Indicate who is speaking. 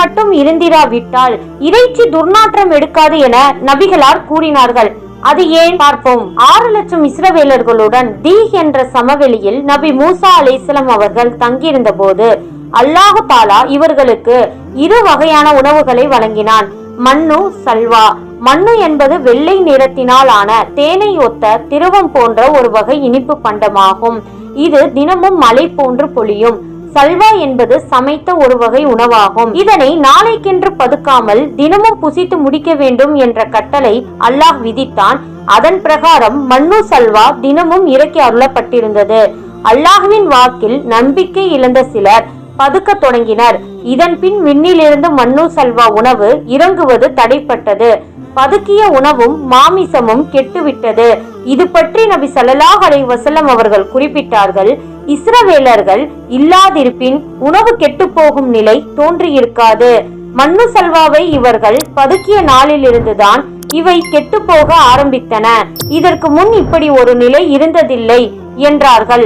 Speaker 1: மட்டும் இருந்திராவிட்டால் இறைச்சி துர்நாற்றம் எடுக்காது என நபிகளார் கூறினார்கள். அது ஏன்? பார்ப்போம். ஆறு லட்சம் இஸ்ரவேலர்களுடன் தீஹ் என்ற சமவெளியில் நபி மூசா அலைஹிஸ்ஸலாம் அவர்கள் தங்கியிருந்த போது அல்லாஹு தாலா இவர்களுக்கு இரு வகையான உணவுகளை வழங்கினான். மண்ணு சல்வா. மண்ணு என்பது வெள்ளை நிறத்தினால் ஆன தேனை ஒத்த திருவம் போன்ற ஒரு வகை இனிப்பு பண்டமாகும். இது தினமும் மலை போன்று பொழியும். சல்வா என்பது சமைத்த ஒரு வகை உணவாகும். இதனை நாளைக்கென்று பதுக்காமல் தினமும் புசித்து முடிக்க வேண்டும் என்ற கட்டளை அல்லாஹ் விதித்தான். அதன் பிரகாரம் மண்ணு சல்வா தினமும் இறக்கி அருளப்பட்டிருந்தது. அல்லாஹ்வின் வாக்கில் நம்பிக்கை இழந்த சிலர் பதுக்கத் தொடங்கினர். இதன் பின் விண்ணிலிருந்து மண்ணு சல்வா உணவு இறங்குவது தடைப்பட்டது. பதுக்கிய உணவும் மாமிசமும் கெட்டுவிட்டது. இது பற்றி நபி சல்லாஹ் அலை வசல்லம் அவர்கள் குறிப்பிட்டார்கள். இஸ்ரவேலர்கள் இல்லாதிருப்பின் உணவு கெட்டு போகும் நிலை தோன்றியிருக்காது. மண்ணு சல்வாவை இவர்கள் பதுக்கிய நாளிலிருந்துதான் இவை கெட்டு போக ஆரம்பித்தன. இதற்கு முன் இப்படி ஒரு நிலை இருந்ததில்லை என்றார்கள்.